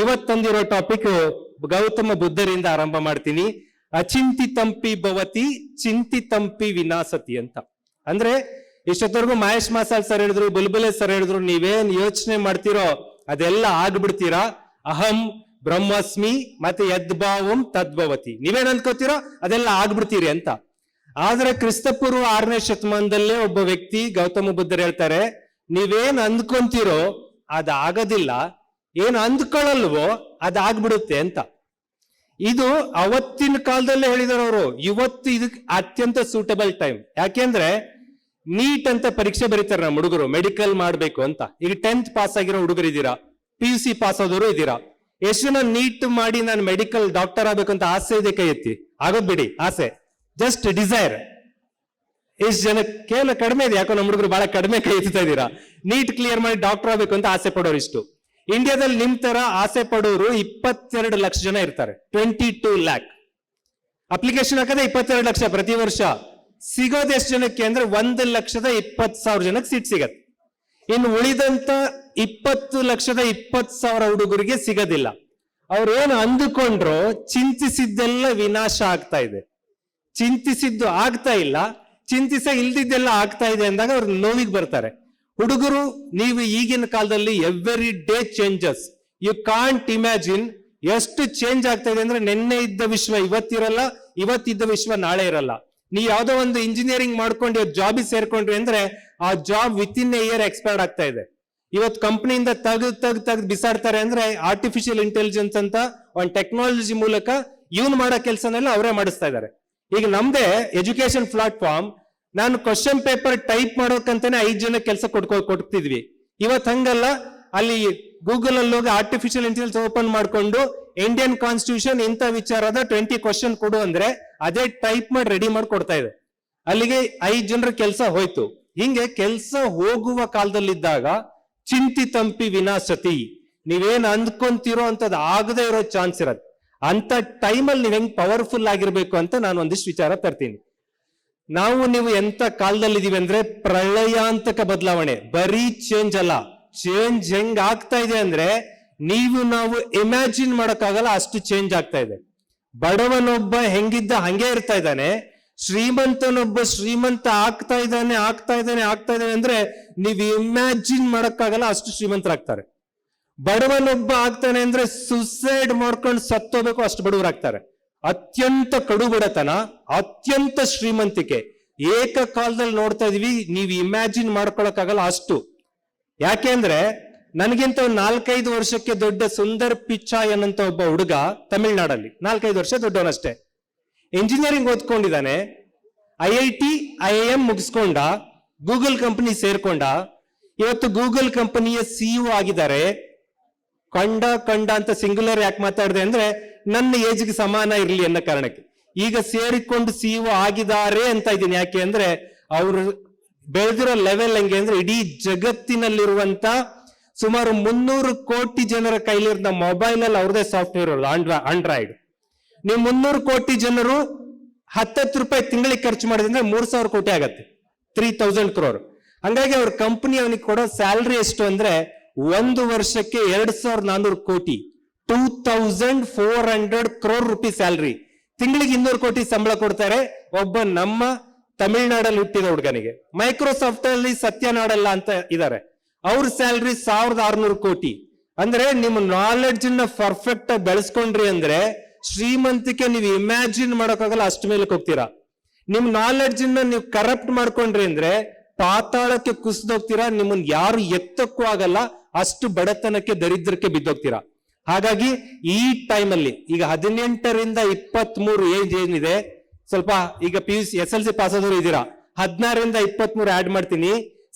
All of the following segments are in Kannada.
ಇವತ್ತಂದಿರೋ ಟಾಪಿಕ್ ಗೌತಮ ಬುದ್ಧರಿಂದ ಆರಂಭ ಮಾಡ್ತೀನಿ. ಅಚಿಂತಿತಂಪಿ ಭವತಿ ಚಿಂತಿತಂಪಿ ವಿನಾಸತಿ ಅಂತ. ಅಂದ್ರೆ ಇಷ್ಟೊತ್ತವರೆಗೂ ಮಹೇಶ್ ಮಾಸಾಲ್ ಸರ್ ಹೇಳಿದ್ರು, ಬುಲ್ಬುಲೆ ಸರ್ ಹೇಳಿದ್ರು, ನೀವೇನ್ ಯೋಚನೆ ಮಾಡ್ತಿರೋ ಅದೆಲ್ಲ ಆಗ್ಬಿಡ್ತೀರಾ? ಅಹಂ ಬ್ರಹ್ಮಸ್ಮಿ ಮತ್ತೆ ಯದ್ಭಾವಂ ತದ್ಭವತಿ. ನೀವೇನ್ ಅನ್ಕೋತೀರೋ ಅದೆಲ್ಲ ಆಗ್ಬಿಡ್ತೀರಿ ಅಂತ. ಆದ್ರೆ ಕ್ರಿಸ್ತಪೂರ್ವ ಆರನೇ ಶತಮಾನದಲ್ಲೇ ಒಬ್ಬ ವ್ಯಕ್ತಿ ಗೌತಮ ಬುದ್ಧರು ಹೇಳ್ತಾರೆ, ನೀವೇನ್ ಅಂದ್ಕೊಂತೀರೋ ಅದಾಗದಿಲ್ಲ. ಏನ್ ಅಂದ್ಕೊಳ್ಳಲ್ವೋ ಅದಾಗ್ಬಿಡುತ್ತೆ ಅಂತ. ಇದು ಅವತ್ತಿನ ಕಾಲದಲ್ಲೇ ಹೇಳಿದಾರೆ ಅವರು. ಇವತ್ತು ಇದಕ್ಕೆ ಅತ್ಯಂತ ಸೂಟಬಲ್ ಟೈಮ್ ಯಾಕೆಂದ್ರೆ ನೀಟ್ ಅಂತ ಪರೀಕ್ಷೆ ಬರೀತಾರೆ ನಮ್ಮ ಹುಡುಗರು. ಮೆಡಿಕಲ್ ಮಾಡ್ಬೇಕು ಅಂತ. ಈಗ ಟೆಂತ್ ಪಾಸ್ ಆಗಿರೋ ಹುಡುಗರು ಇದ್ದೀರಾ? ಪಿ ಯು ಸಿ ಪಾಸ್ ಆದವರು ಇದ್ದೀರಾ? ಎಷ್ಟು ಜನ ನೀಟ್ ಮಾಡಿ ನಾನು ಮೆಡಿಕಲ್ ಡಾಕ್ಟರ್ ಆಗ್ಬೇಕು ಅಂತ ಆಸೆ ಇದೆ ಕೈ ಎತ್ತಿ? ಆಗೋದ್ ಬಿಡಿ, ಆಸೆ. ಜಸ್ಟ್ ಡಿಸೈರ್ ಎಷ್ಟು ಜನ ಕೇವಲ ಕಡಿಮೆ ಇದೆ. ಯಾಕೋ ನಮ್ಮ ಹುಡುಗರು ಬಹಳ ಕಡಿಮೆ ಕೈ ಎತ್ತಾ ಇದ್ದೀರಾ? ನೀಟ್ ಕ್ಲಿಯರ್ ಮಾಡಿ ಡಾಕ್ಟರ್ ಆಗ್ಬೇಕು ಅಂತ ಆಸೆ ಪಡೋರು ಇಷ್ಟು ಇಂಡಿಯಾದಲ್ಲಿ ನಿಮ್ ತರ ಆಸೆ ಪಡೋರು ಇಪ್ಪತ್ತೆರಡು ಲಕ್ಷ ಜನ ಇರ್ತಾರೆ. ಟ್ವೆಂಟಿ ಟೂ ಲ್ಯಾಕ್ ಅಪ್ಲಿಕೇಶನ್ ಹಾಕದೆ ಇಪ್ಪತ್ತೆರಡು ಲಕ್ಷ ಪ್ರತಿ ವರ್ಷ. ಸಿಗೋದು ಎಷ್ಟು ಜನಕ್ಕೆ ಅಂದ್ರೆ ಒಂದು ಲಕ್ಷದ ಇಪ್ಪತ್ತು ಸಾವಿರ ಜನಕ್ಕೆ ಸೀಟ್ ಸಿಗತ್ತೆ. ಇನ್ನು ಉಳಿದಂತ ಇಪ್ಪತ್ತು ಲಕ್ಷದ ಇಪ್ಪತ್ತು ಸಾವಿರ ಹುಡುಗರಿಗೆ ಸಿಗೋದಿಲ್ಲ. ಅವ್ರು ಏನು ಅಂದುಕೊಂಡ್ರು ಚಿಂತಿಸಿದ್ದೆಲ್ಲ ವಿನಾಶ ಆಗ್ತಾ ಇದೆ. ಚಿಂತಿಸಿದ್ದು ಆಗ್ತಾ ಇಲ್ಲ. ಚಿಂತಿಸ ಇಲ್ದಿದ್ದೆಲ್ಲ ಆಗ್ತಾ ಇದೆ ಅಂದಾಗ ಅವ್ರು ನೋವಿಗೆ ಬರ್ತಾರೆ. ಹುಡುಗರು, ನೀವು ಈಗಿನ ಕಾಲದಲ್ಲಿ every day changes you can't imagine ಎಷ್ಟು ಚೇಂಜ್ ಆಗ್ತಾ ಇದೆ ಅಂದ್ರೆ ನಿನ್ನೆ ಇದ್ದ ವಿಶ್ವ ಇವತ್ತಿರಲ್ಲ ಇವತ್ತಿದ್ದ ವಿಶ್ವ ನಾಳೆ ಇರಲ್ಲ. ನೀವು ಯಾವ್ದೋ ಒಂದು ಇಂಜಿನಿಯರಿಂಗ್ ಮಾಡ್ಕೊಂಡು ಜಾಬಿಗೆ ಸೇರ್ಕೊಂಡ್ರಿ ಅಂದ್ರೆ ಆ job within a year expired ಆಗ್ತಾ ಇದೆ ಇವತ್ತು ಕಂಪ್ನಿಯಿಂದ ತೆಗ್ದು ತೆಗ್ದು ತೆಗ್ದು ಬಿಸಾಡ್ತಾರೆ ಅಂದ್ರೆ ಆರ್ಟಿಫಿಷಿಯಲ್ ಇಂಟೆಲಿಜೆನ್ಸ್ ಅಂತ ಒಂದು ಟೆಕ್ನಾಲಜಿ ಮೂಲಕ ಇವ್ನು ಮಾಡೋ ಕೆಲಸನೆಲ್ಲ ಅವರೇ ಮಾಡಿಸ್ತಾ ಇದ್ದಾರೆ. ಈಗ ನಮ್ದೇ ಎಜುಕೇಶನ್ ಪ್ಲಾಟ್ಫಾರ್ಮ್ ನಾನು ಕ್ವಶನ್ ಪೇಪರ್ ಟೈಪ್ ಮಾಡೋಕಂತಾನೆ ಐದ್ ಜನ ಕೆಲಸ ಕೊಟ್ಕೊ ಕೊಡ್ತಿದ್ವಿ ಇವತ್ ಹಂಗಲ್ಲ, ಅಲ್ಲಿ ಗೂಗಲ್ ಅಲ್ಲಿ ಹೋಗಿ ಆರ್ಟಿಫಿಷಿಯಲ್ ಇಂಟೆಲಿಜೆನ್ಸ್ ಓಪನ್ ಮಾಡ್ಕೊಂಡು ಇಂಡಿಯನ್ ಕಾನ್ಸ್ಟಿಟ್ಯೂಷನ್ ಇಂಥ ವಿಚಾರದ ಟ್ವೆಂಟಿ ಕ್ವಶನ್ ಕೊಡು ಅಂದ್ರೆ ಅದೇ ಟೈಪ್ ಮಾಡಿ ರೆಡಿ ಮಾಡಿ ಕೊಡ್ತಾ ಇದೆ. ಅಲ್ಲಿಗೆ ಐದ್ ಜನರ ಕೆಲಸ ಹೋಯ್ತು. ಹಿಂಗೆ ಕೆಲಸ ಹೋಗುವ ಕಾಲದಲ್ಲಿದ್ದಾಗ ಚಿಂತಿತಂಪಿ ವಿನಾಶತಿ. ನೀವೇನ್ ಅಂದ್ಕೊಂತಿರೋ ಅಂತದ್ ಆಗದೆ ಇರೋ ಚಾನ್ಸ್ ಇರತ್ತೆ. ಅಂತ ಟೈಮಲ್ಲಿ ನೀವ್ ಹೆಂಗ್ ಪವರ್ಫುಲ್ ಆಗಿರ್ಬೇಕು ಅಂತ ನಾನು ಒಂದಿಷ್ಟು ವಿಚಾರ ತರ್ತೀನಿ. ನಾವು ನೀವು ಎಂತ ಕಾಲದಲ್ಲಿ ಇದೀವಿ ಅಂದ್ರೆ ಪ್ರಳಯಾಂತಕ ಬದಲಾವಣೆ, ಬರೀ ಚೇಂಜ್ ಅಲ್ಲ. ಚೇಂಜ್ ಹೆಂಗ್ ಆಗ್ತಾ ಇದೆ ಅಂದ್ರೆ ನೀವು ನಾವು ಇಮ್ಯಾಜಿನ್ ಮಾಡೋಕ್ಕಾಗಲ್ಲ ಅಷ್ಟು ಚೇಂಜ್ ಆಗ್ತಾ ಇದೆ. ಬಡವನೊಬ್ಬ ಹೆಂಗಿದ್ದ ಹಂಗೆ ಇರ್ತಾ ಇದ್ದಾನೆ, ಶ್ರೀಮಂತನೊಬ್ಬ ಶ್ರೀಮಂತ ಆಗ್ತಾ ಇದ್ದಾನೆ ಆಗ್ತಾ ಇದ್ದಾನೆ ಆಗ್ತಾ ಇದ್ದಾನೆ ಅಂದ್ರೆ ನೀವು ಇಮ್ಯಾಜಿನ್ ಮಾಡೋಕ್ಕಾಗಲ್ಲ ಅಷ್ಟು ಶ್ರೀಮಂತರಾಗ್ತಾರೆ. ಬಡವನೊಬ್ಬ ಆಗ್ತಾನೆ ಅಂದ್ರೆ ಸುಸೈಡ್ ಮಾಡ್ಕೊಂಡು ಸತ್ತೋಬೇಕು ಅಷ್ಟು ಬಡವರಾಗ್ತಾರೆ. ಅತ್ಯಂತ ಕಡುಬಡತನ, ಅತ್ಯಂತ ಶ್ರೀಮಂತಿಕೆ. ಏಕಕಾಲದಲ್ಲಿ ನೋಡ್ತಾ ಇದೀವಿ, ನೀವು ಇಮ್ಯಾಜಿನ್ ಮಾಡ್ಕೊಳಕ್ಕಾಗಲ್ಲ ಅಷ್ಟು. ಯಾಕೆಂದ್ರೆ ನನಗಿಂತ ಒಂದು ನಾಲ್ಕೈದು ವರ್ಷಕ್ಕೆ ದೊಡ್ಡ ಸುಂದರ್ ಪಿಚ್ಚಾ ಅಂತ ಒಬ್ಬ ಹುಡುಗ ತಮಿಳ್ನಾಡಲ್ಲಿ. ನಾಲ್ಕೈದು ವರ್ಷ ದೊಡ್ಡವನಷ್ಟೇ. Engineering ಓದ್ಕೊಂಡಿದ್ದಾನೆ. I I T, I I M ಮುಗಿಸ್ಕೊಂಡ. Google company ಸೇರ್ಕೊಂಡ. ಇವತ್ತು ಗೂಗಲ್ ಕಂಪನಿಯ ಸಿಇಒ ಆಗಿದ್ದಾರೆ. ಕಂಡ ಕಂಡ ಅಂತ ಸಿಂಗುಲರ್ ಯಾಕೆ ಮಾತಾಡಿದೆ ಅಂದ್ರೆ ನನ್ನ ಏಜ್ಗೆ ಸಮಾನ ಇರಲಿ ಅನ್ನೋ ಕಾರಣಕ್ಕೆ. ಈಗ ಸೇರಿಕೊಂಡು ಸಿಇಒ ಆಗಿದ್ದಾರೆ ಅಂತ ಇದ್ದೀನಿ. ಯಾಕೆ ಅಂದ್ರೆ ಅವರು ಬೆಳೆದಿರೋ ಲೆವೆಲ್ ಹೆಂಗೆ ಅಂದ್ರೆ ಇಡೀ ಜಗತ್ತಿನಲ್ಲಿರುವಂತ ಸುಮಾರು ಮುನ್ನೂರು ಕೋಟಿ ಜನರ ಕೈಲಿರೋ ಮೊಬೈಲ್ ಅಲ್ಲಿ ಅವ್ರದೇ ಸಾಫ್ಟ್ವೇರ್ ಆಂಡ್ರಾಯ್ಡ್ ನೀವು ಮುನ್ನೂರು ಕೋಟಿ ಜನರು ಹತ್ತತ್ತು ರೂಪಾಯಿ ತಿಂಗಳಿಗೆ ಖರ್ಚು ಮಾಡಿದ್ರೆ ಮೂರ್ ಸಾವಿರ ಕೋಟಿ ಆಗತ್ತೆ. ತ್ರೀ ತೌಸಂಡ್ ಕ್ರೋರ್ ಹಂಗಾಗಿ ಅವ್ರ ಕಂಪನಿ ಅವನಿಗೆ ಕೊಡೋ ಸ್ಯಾಲ್ರಿ ಎಷ್ಟು ಅಂದ್ರೆ ಒಂದು ವರ್ಷಕ್ಕೆ ಎರಡ್ ಸಾವಿರದ ನಾನೂರು ಕೋಟಿ. Two thousand four hundred crore rupee salary ತಿಂಗಳಿಗೆ ಇನ್ನೂರು ಕೋಟಿ ಸಂಬಳ ಕೊಡ್ತಾರೆ. ಒಬ್ಬ ನಮ್ಮ ತಮಿಳ್ನಾಡಲ್ಲಿ ಹುಟ್ಟಿದ ಹುಡುಗನಿಗೆ. ಮೈಕ್ರೋಸಾಫ್ಟ್ ಅಲ್ಲಿ ಸತ್ಯನಾಡಲ್ಲ ಅಂತ ಇದ್ದಾರೆ ಅವ್ರ ಸ್ಯಾಲ್ರಿ ಸಾವಿರದ ಆರ್ನೂರು ಕೋಟಿ. ಅಂದ್ರೆ ನಿಮ್ಮ ನಾಲೆಡ್ಜ್ನ ಪರ್ಫೆಕ್ಟ್ ಬೆಳೆಸ್ಕೊಂಡ್ರಿ ಅಂದ್ರೆ ಶ್ರೀಮಂತಿಕೆ ನೀವು ಇಮ್ಯಾಜಿನ್ ಮಾಡೋಕ್ಕಾಗಲ್ಲ ಅಷ್ಟು ಮೇಲಕ್ಕೆ ಹೋಗ್ತೀರಾ. ನಿಮ್ ನಾಲೆಡ್ಜ್ನ ನೀವು ಕರಪ್ಟ್ ಮಾಡ್ಕೊಂಡ್ರಿ ಅಂದ್ರೆ ಪಾತಾಳಕ್ಕೆ ಕುಸಿದೋಗ್ತೀರಾ ನಿಮ್ಮನ್ ಯಾರು ಎತ್ತಕ್ಕೂ ಆಗಲ್ಲ. ಅಷ್ಟು ಬಡತನಕ್ಕೆ, ದರಿದ್ರಕ್ಕೆ ಬಿದ್ದೋಗ್ತೀರಾ. ಹಾಗಾಗಿ ಈ ಟೈಮಲ್ಲಿ ಈಗ ಹದಿನೆಂಟರಿಂದ ಇಪ್ಪತ್ತ್ ಮೂರು ಏಜ್ ಏನಿದೆ, ಸ್ವಲ್ಪ ಈಗ P U C S L C pass ಆದವರು ಇದ್ದೀರಾ? ಹದಿನಾರರಿಂದ ಇಪ್ಪತ್ತ್ ಮೂರು ಆಡ್ ಮಾಡ್ತೀನಿ.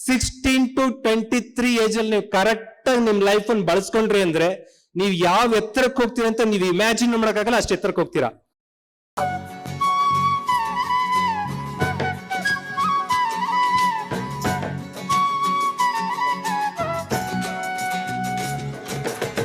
Sixteen to twenty three age ಅಲ್ಲಿ ನೀವು ಕರೆಕ್ಟ್ ಆಗಿ ನಿಮ್ ಲೈಫ್ ಅನ್ನು ಬಳಸ್ಕೊಂಡ್ರಿ ಅಂದ್ರೆ, ನೀವು ಯಾವ ಎತ್ತರಕ್ಕೆ ಹೋಗ್ತೀರಾ ಅಂತ ನೀವು ಇಮ್ಯಾಜಿನ್ ಮಾಡಕ್ಕಾಗಲ್ಲ, ಅಷ್ಟು ಎತ್ತರಕ್ಕೆ ಹೋಗ್ತೀರಾ.